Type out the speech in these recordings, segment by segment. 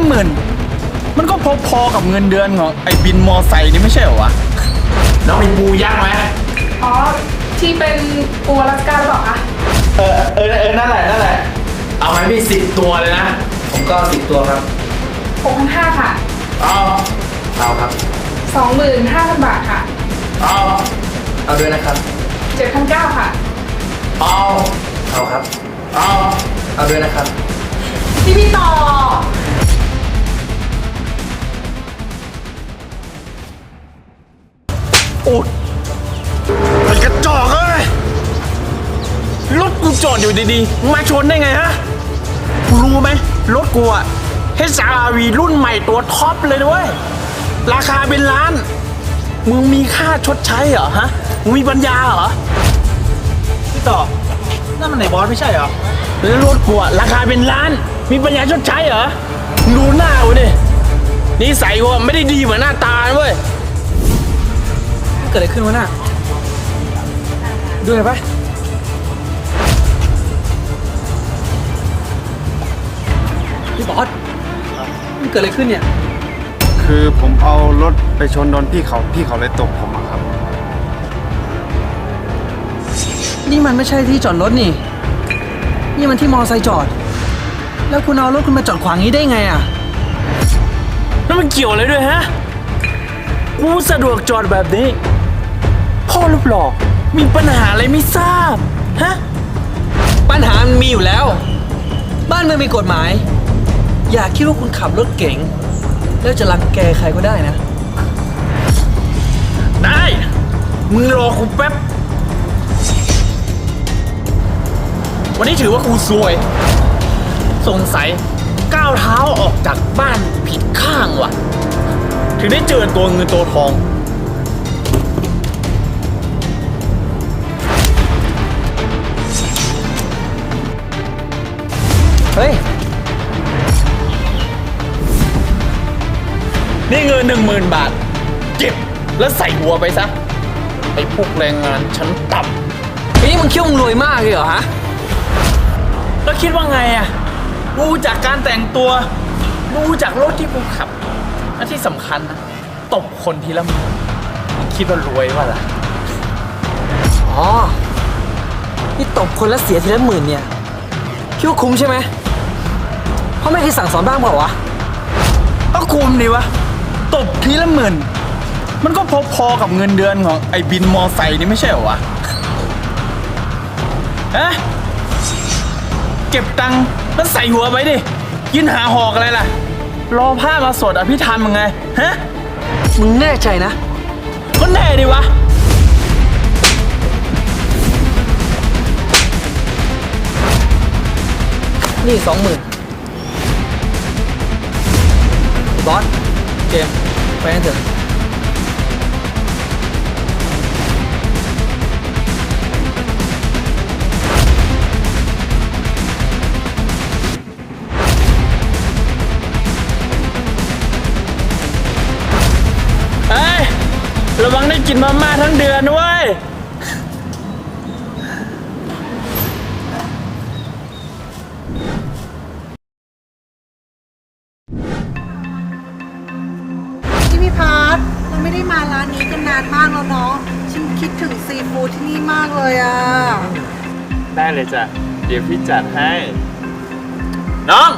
ละหมื่นมันก็พอๆกับเงินเดือนของไอ้บินมอไซค์นี่ไม่ใช่เหรอวะน้องมีปูยักษ์ไหมอ๋อ ที่เป็นปูอลาสก้าหรือเปล่าคะ เออเออเออนั่นแหละนั่นแหละ เอาไหมพี่สิบตัวเลยนะ ผมก็สิบตัวครับ 6,500 ค่ะ เอาเอาครับ 25,000 บาทค่ะ เอาเอาด้วยนะครับ 7,900 ค่ะ เอาเอาครับ เอาเอาด้วยนะครับ พี่พี่ต่อ โอ้ยไอ้กระจอกเอ้ย รถกูจอดอยู่ดีๆ มาชนได้ไงฮะกูรู้ไหมรถกูอะ HRV รุ่นใหม่ตัวท็อปเลยนะเว้ย ราคาเป็นล้าน มึงมีค่าชดใช้เหรอฮะ มึงมีปัญญาเหรอ พี่ต่อนั่นมันไหนบอสไม่ใช่เหรอ แล้วรถกูอะราคาเป็นล้าน มีปัญญาชดใช้เหรอ ดูหน้ากูดินิสัยกูอะไม่ได้ดีเหมือนหน้าตานะเว้ย เกิดอะไรขึ้นวะน่ะดูหน่อยปะพี่บอสมันเกิดอะไรขึ้นเนี่ย คือผมเอารถไปชนโดนพี่เขาพี่เขาเลยตกผมอะครับ นี่มันไม่ใช่ที่จอดรถนี่ นี่มันที่มอไซค์จอด แล้วคุณเอารถคุณมาจอดขวางนี้ได้ไงอะ แล้วมันเกี่ยวอะไรด้วยฮะ กูสะดวกจอดแบบนี้ พ่อรูปหล่อมีปัญหาอะไรไม่ทราบ ฮะ ปัญหามันมีอยู่แล้ว บ้านเมืองมีกฎหมาย อย่าคิดว่าคุณขับรถเก๋ง แล้วจะรังแกใครก็ได้นะ ได้ มึงรอกูแป๊บ วันนี้ถือว่ากูซวย สงสัยก้าวเท้าออกจากบ้านผิดข้างว่ะ ถึงได้เจอตัวเงินตัวทอง ฮ้ย นี่เงินหนึ่งหมื่นบาท เก็บแล้วใส่หัวไปซะ ไอ้พวกแรงงานชั้นต่นี่มึงคิดว่ามึงรวยมากเลยเหรอฮะำแล้วคิดว่าไงอะดูจากการแต่งตัว ดูจากรถที่กูขับและที่สำคัญนะ ตบคนทีละหมื่นคิดว่ารวยว่ะล่ะ อ๋อนี่ตบคนละเสียทีละหมื่นเนี่ยคิดว่าคุ้มใช่ไหม พ่อไม่เคยสั่งสอนบ้างเปล่าวะก็คุมดีวะ ตบทีละหมื่น มันก็พอๆกับเงินเดือนของไอ้บินมอไซค์นี่ไม่ใช่เหรอวะฮะเก็บตังค์แล้วใส่หัวไปดิยินหาหอกอะไรล่ะ รอผ้ามาสวดอภิธรรมยังไง ฮะ มึงแน่ใจนะ ก็แน่ดิวะ นี่สองหมื่น อสเจมไปกันเถอะเฮ้ยระวังได้กินมาม่าทั้งเดือนเว้ย ม่ได้มาร้านนี้กันนานมากแล้วเนาะฉันคิดถึงซีฟู้ดที่นี่มากเลยอะได้เลยจ้ะ เดี๋ยวพี่จัดให้ น้อง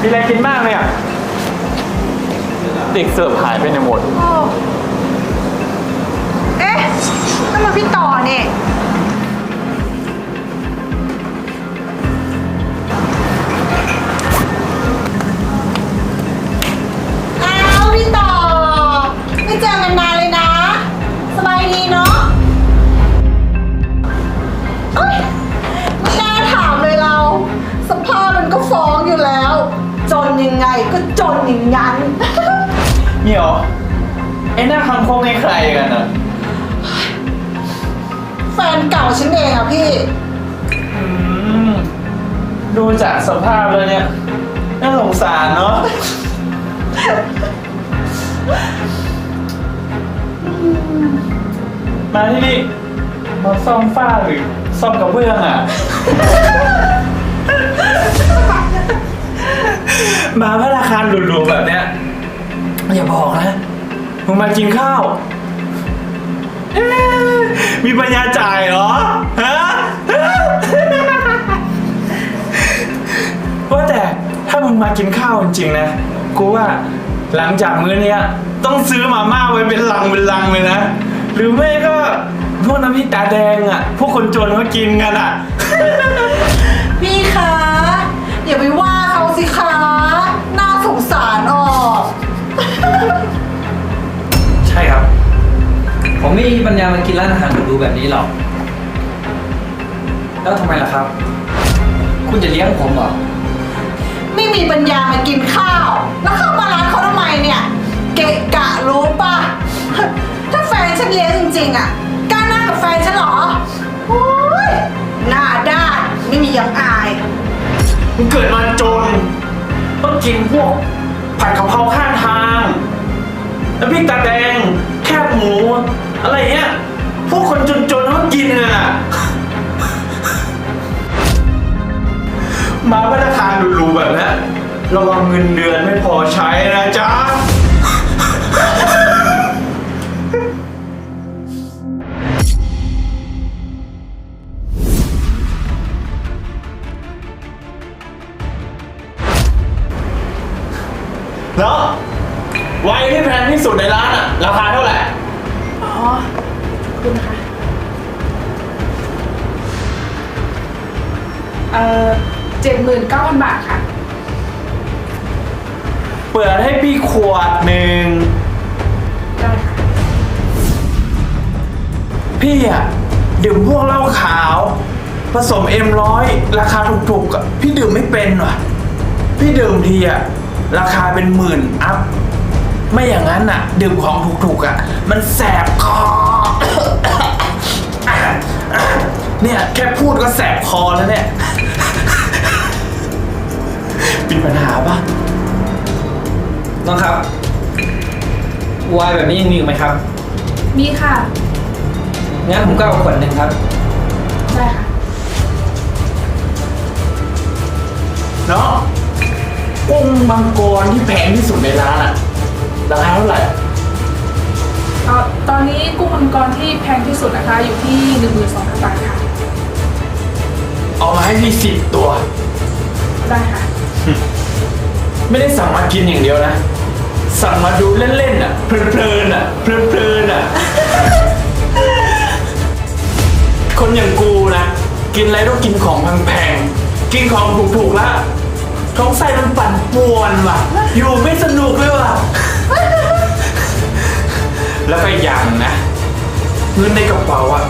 มีอะไรกินบ้างเลยอะเด็กเสิร์ฟหายไปในหมด โอ้ เอ๊ะนั่นมันพี่ต่อเนี่ย ฟนเก่าฉันเองอะพี่ ดูจากสภาพแล้วเนี่ย น่าสงสารเนาะ มาที่นี่ มาซ่อมฝ้าหรือซ่อมกระเบื้องอะ มาพระราคารหรูๆแบบเนี้ยอย่าบอกนะ มึงมากินข้าว มีปัญญาจ่ายเหรอฮะว่าแต่ถ้ามึงมากินข้าวจริงๆนะ กูว่าหลังจากมื้อเนี้ยต้องซื้อมาม่าไว้เป็นลังเป็นลังเลยนะ หรือไม่ก็พวกน้ำพริกตาแดงอะ พวกคนจนเขากินกันอะ ผมไม่มีปัญญามากินร้านอาหารหรูๆแบบนี้หรอก แล้วทำไมล่ะครับ คุณจะเลี้ยงผมเหรอ ไม่มีปัญญามากินข้าว แล้วเข้ามาร้านเขาทำไมเนี่ย เกะกะรู้ป่ะ ถ้าแฟนฉันเลี้ยงจริงๆอะกล้านั่งกับแฟนฉันเหรอโอ้ยหน้าด้านไม่มียังอาย มึงเกิดมาจน ต้องกินพวกผัดกะเพราข้างทางน้ำพริกตา ระวังเงินเดือนไม่พอใช้นะจ๊ะ แล้วไวน์ที่แพงที่สุดในร้านอะราคาเท่าไหร่ อ๋อขอบคุณคะ เอ่อเจ็ดหมื่นเก้าพันบาทค่ะ ปิดให้พี่ขวดหนึ่ง พี่อะดื่มพวกเหล้าขาว ผสมเอ็มร้อยราคาถูกๆอะพี่ดื่มไม่เป็นว่ะ พี่ดื่มทีอะราคาเป็นหมื่นอัพ ไม่อย่างนั้นอะดื่มของถูกๆอะมันแสบคอ เนี่ยแค่พูดก็แสบคอแล้วเนี่ย มีปัญหาปะ น้องครับวายแบบนี้ยังมีอยู่ไหมครับ มีค่ะ งั้นผมก็เอาขวดหนึ่งครับ ได้ค่ะ เนาะกุ้งมังกรที่แพงที่สุดในร้านอะราคาเท่าไหร่อะเอ่อตอนนี้กุ้งมังกรที่แพงที่สุดนะคะ อยู่ที่หนึ่งหมื่นสองพันบาทค่ะ เอามาให้พี่สิบตัว ได้ค่ะ ไม่ได้สั่งมากินอย่างเดียวนะ สั่งมาดูเล่นๆอะเพลินๆอะเพลินๆอะคนอย่างกูนะ กินอะไรต้องกินของแพงๆกินของถูกๆละท้องไส้มันปั่นป่วนว่ะ อยู่ไม่สนุกเลยว่ะ แล้วก็อีกอย่างนะเงินในกระเป๋าอะ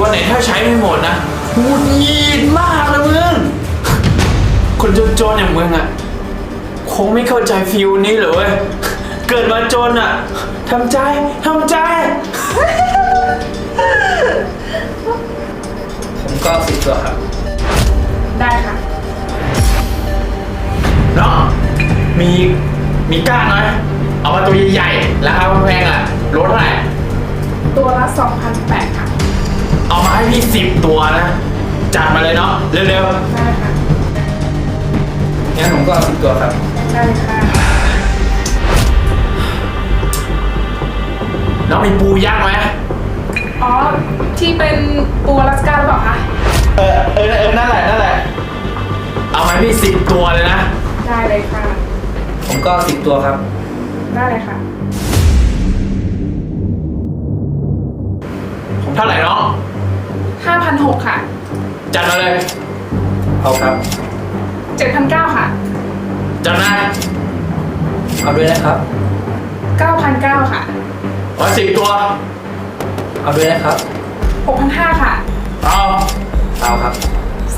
วันไหนถ้าใช้ไม่หมดนะหงุดหงิดมากเลยมึงคนจนๆอย่างมึงอะคงไม่เข้าใจฟิลนี้เลย เว้ยเกิดมาจนอะทำใจทำใจ ผมก็เอาสิบตัวครับ ได้ค่ะเนาะมีมีก้านไหมเอามาตัวใหญ่ๆราคาแพงๆอะรถเท่าไหร่ ตัวละสองพันแปดค่ะ เอามาให้พี่สิบตัวนะ จัดมาเลยเนาะเร็วได้ค่ะงั้นผมก็เอาสิบตัวครับ ได้ค่ะ แล้วมีปูย่างไหมอ๋อ ที่เป็นปูอลาสก้าหรือเปล่าคะ เออเออเออนั่นแหละนั่นแหละ เอามาให้พี่สิบตัวเลยนะ ได้เลยค่ะ ผมก็เอาสิบตัวครับ ได้เลยค่ะเท่าไหร่น้องห้าพันหกค่ะ จัดมาเลยเอาครับเจ็ดพันเก้าค่ะ จัดมาเอาด้วยนะครับเก้าพันเก้าค่ะ เอาสิบตัว เอาด้วยนะครับหกพันห้าค่ะ เอา เอาครับ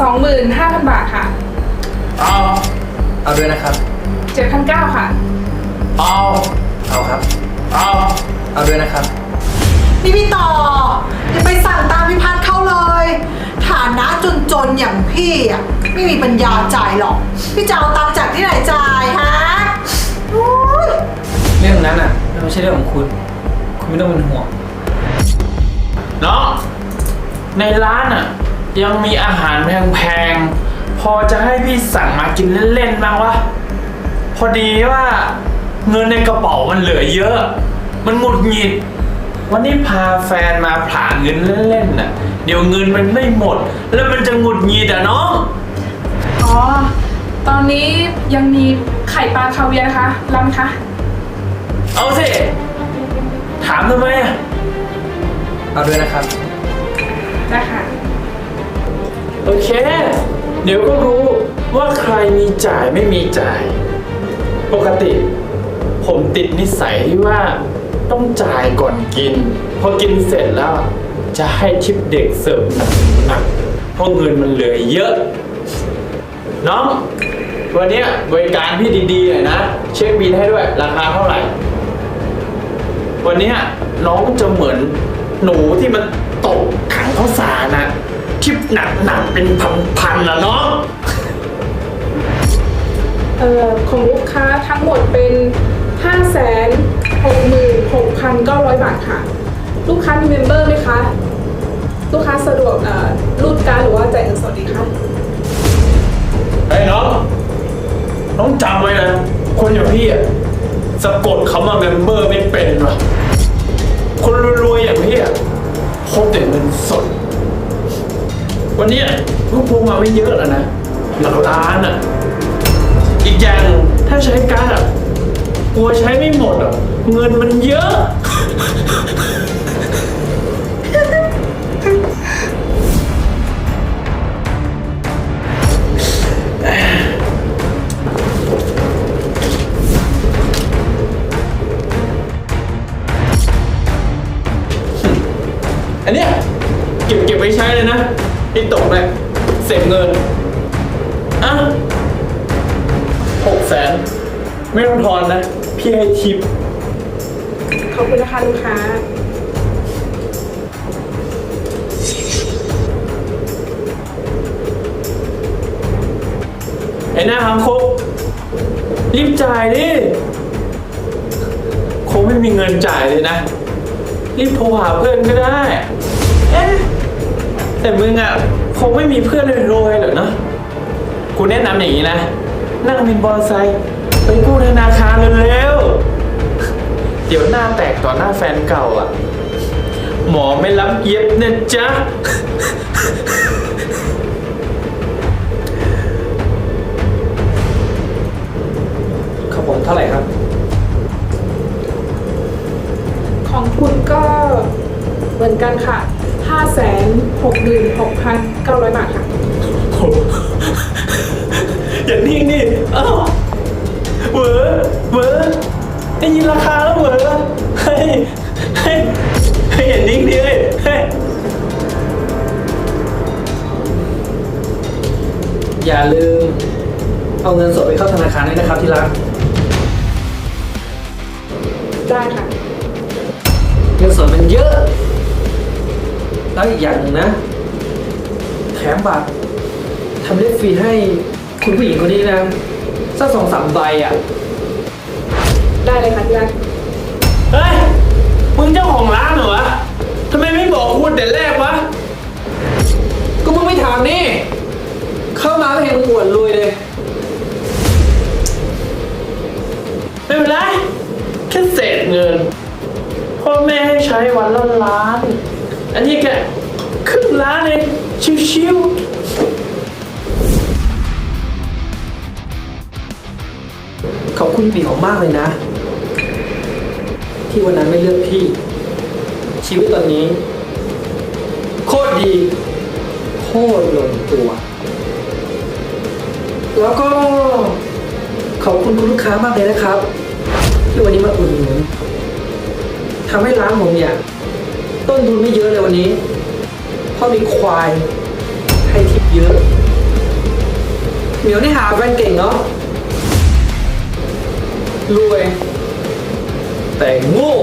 สองหมื่นห้าพันบาทค่ะ เอา เอาด้วยนะครับเจ็ดพันเก้าค่ะ เอา เอาครับ เอา เอาด้วยนะครับ นี่พี่ต่ออย่าไปสั่งตามพี่พัดเข้าเลย ฐานะจนๆอย่างพี่อะไม่มีปัญญาจ่ายหรอก พี่จะเอาตังค์จากที่ไหนจ่ายฮะอุ๊ยเรื่องนั้นอะมันไม่ใช่เรื่องของคุณคุณ ไม่ต้องเป็นห่วงน้องในร้านอะ ยังมีอาหารแพงๆ พอจะให้พี่สั่งมากินเล่นๆบ้างวะพพอดีว่าเงินในกระเป๋ามันเหลือเยอะ มันหงุดหงิด วันนี้พาแฟนมาผลาเงินเล่นๆน่ะ เดี๋ยวเงินมันไม่หมด แล้วมันจะหงุดหงิดอะน้องอ๋อ ตอนนี้ยังมีไข่ปลาคาเวียร์นะคะรับไหมคะ เอาสิ ถามทำไมอะเอาด้วยนะครับได้ค่ะโอเค เดี๋ยวก็รู้ว่าใครมีจ่ายไม่มีจ่าย ปกติ ผมติดนิสัยที่ว่าต้องจ่ายก่อนกิน พอกินเสร็จแล้ว จะให้ทิปเด็กเสิร์ฟหนักๆเพราะเงินมันเหลือเยอะ น้อง วันเนี้ยบริการพี่ดีๆหน่อยนะ เช็คบินให้ด้วย ราคาเท่าไหร่ วันเนี้ยน้องจะเหมือนหนูที่มันตกถังข้าวสารนะทิปหนักๆเป็นพันๆนะน้อง เอ่อของลูกค้าทั้งหมดเป็น5 6 6 9 0 0 บาทค่ะ ลูกค้ามีเมมเบอร์ไหมคะ ลูกค้าสะดวกเอ่อรูดการดหรือว่าจ่ายเงินสดดีคะเฮ้ยน้อง น้องจำไว้นะ คนอย่างพี่อะ สะกดคำว่าเมมเบอร์ไม่เป็นวะคนรวยๆอย่างพี่อะพกแต่เงินสด วันนี้ลูกพวงมาไม่เยอะแล้วนะ หลักล้านอะ อีกอย่างถ้าใช้การดอะกลัวใช้ไม่หมดอะ เงินมันเยอะ ไม่ต้องทอนนะ พี่ให้ทิป ขอบคุณนะคะลูกค้า ไอ้หน้าหางคกรีบจ่ายดิคงไม่มีเงินจ่ายเลยนะ รีบโทรหาเพื่อนก็ได้ เอ๊ะ แต่มึงอะ คงไม่มีเพื่อนรวยๆหรอกเนอะกูแนะนำอย่างนี้นะ นั่งบินบอลไซค์ ไปกู้ธนาคารเร็วๆ เดี๋ยวหน้าแตกต่อหน้าแฟนเก่าอะ หมอไม่รับเย็บนะจ๊ะ ครับผมเท่าไหร่ครับ ของคุณก็เหมือนกันค่ะ 5 6 6 9 0 0 บาทค่ะโหอย่านิ่งนี่เอ้า เหวอเหวอได้ยินราคาแล้วเหวอเฮ้ยเฮ้ยเฮ้ยอย่านิ่งดิเฮ้ยเฮ้ยอย่าลืม เอาเงินสดไปเข้าธนาคารด้วยนะครับที่รัก ได้ค่ะ เงินสดมันเยอะ แล้วอีกอย่างหนึ่งนะ แถมบัตรทำเล็บฟรีให้คุณผู้หญิงคนนี้นะ สักสองสามใบอะ ได้เลยค่ะที่รักเฮ้ย มึงเจ้าของร้านเหรอวะทำไมไม่บอกกูแต่แรกวะ ก็มึงไม่ถามนี่ เข้ามาก็เห็นมึงอวดรวยเลย ไม่เป็นไรแค่เศษเงิน พ่อแม่ให้ใช้วันละล้าน อันนี้แค่ครึ่งล้านเองชิวๆ ขอบคุณปีของมากเลยนะ ที่วันนั้นไม่เลือกพี่ ชีวิตตอนนี้ โคตรดี โคตรลงตัว แล้วก็ ขอบคุณคุณลูกค้ามากเลยนะครับ ที่วันนี้มาอุ่นหนุนทำให้ร้านผมเนี่ย ต้นทุนไม่เยอะเลยวันนี้ เพราะมีควายให้ทิปเยอะ เหมียวนี่หาแฟนเก่งเนาะ รวย แต่โง่